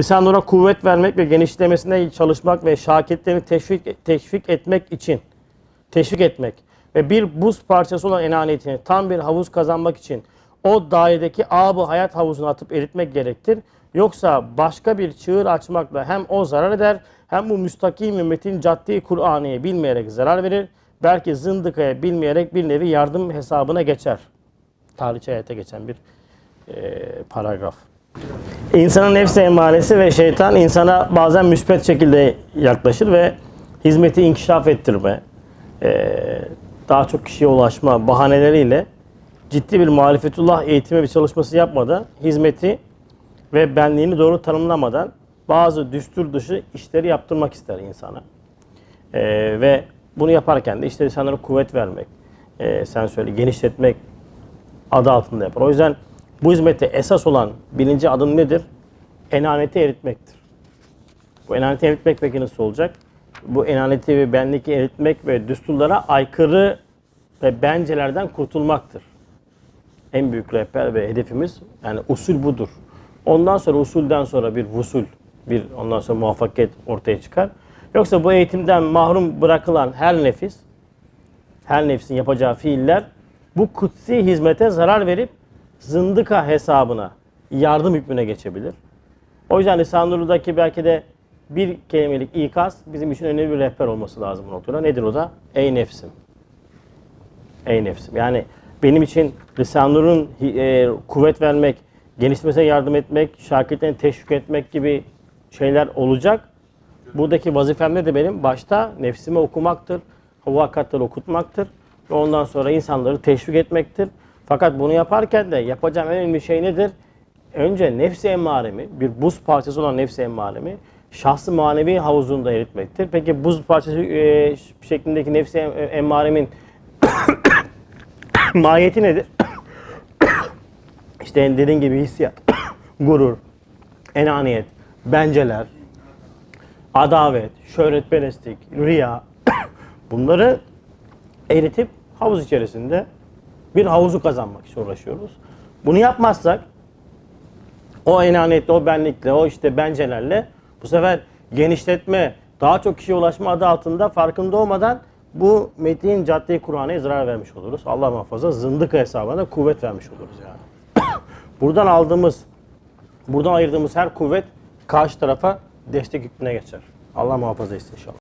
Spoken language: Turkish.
Risale-i Nur'a kuvvet vermek ve genişlemesine çalışmak ve şakirtlerini teşvik, teşvik etmek için teşvik etmek ve bir buz parçası olan enaniyetini tam bir havuz kazanmak için o dairedeki abı hayat havuzuna atıp eritmek gerektir. Yoksa başka bir çığır açmakla hem o zarar eder hem bu müstakim ümmetin caddi Kur'an'ı bilmeyerek zarar verir. Belki zındıkaya bilmeyerek bir nevi yardım hesabına geçer. Tarihçi hayata geçen bir e, paragraf. İnsanın nefsi emaresi ve şeytan insana bazen müspet şekilde yaklaşır ve hizmeti inkişaf ettirme, eee, daha çok kişiye ulaşma bahaneleriyle ciddi bir marifetullah eğitimi ve çalışması yapmadan hizmeti ve benliğini doğru tanımlamadan bazı düstur dışı işleri yaptırmak ister insana. Eee, ve bunu yaparken de işte insanlara kuvvet vermek, eee, sen söyle genişletmek adı altında yapar. O yüzden bu hizmette esas olan birinci adım nedir? Enaneti eritmektir. Bu enaneti eritmek peki nasıl olacak? Bu enaneti ve benliği eritmek ve düsturlara aykırı ve bencelerden kurtulmaktır. En büyük rehber ve hedefimiz yani usul budur. Ondan sonra usulden sonra bir vusul, bir ondan sonra muvaffakiyet ortaya çıkar. Yoksa bu eğitimden mahrum bırakılan her nefis, her nefsin yapacağı fiiller bu kutsi hizmete zarar verip zındıka hesabına, yardım hükmüne geçebilir. O yüzden Risale-i Nur'daki belki de bir kelimelik ikaz bizim için önemli bir rehber olması lazım bu noktada. Nedir o da? Ey nefsim. Ey nefsim. Yani benim için Risale-i Nur'un e, kuvvet vermek, genişlemesine yardım etmek, şakirtlerini teşvik etmek gibi şeyler olacak. Buradaki vazifem ne de benim? Başta nefsime okumaktır, hakikatleri okutmaktır ve ondan sonra insanları teşvik etmektir. Fakat bunu yaparken de yapacağım en önemli şey nedir? Önce nefsi emmaremi, bir buz parçası olan nefsi emmaremi şahsı manevi havuzunda eritmektir. Peki buz parçası e, şeklindeki nefsi em- emmaremin mahiyeti nedir? işte dediğin gibi hissiyat, gurur, enaniyet, benceler, adavet, şöhretperestlik, riya bunları eritip havuz içerisinde bir havuzu kazanmak için uğraşıyoruz. Bunu yapmazsak o enaniyetle, o benlikle, o işte bencelerle bu sefer genişletme, daha çok kişiye ulaşma adı altında farkında olmadan bu metin cadde Kur'an'a zarar vermiş oluruz. Allah muhafaza zındık hesabına kuvvet vermiş oluruz yani. buradan aldığımız, buradan ayırdığımız her kuvvet karşı tarafa destek hükmüne geçer. Allah muhafaza etsin inşallah.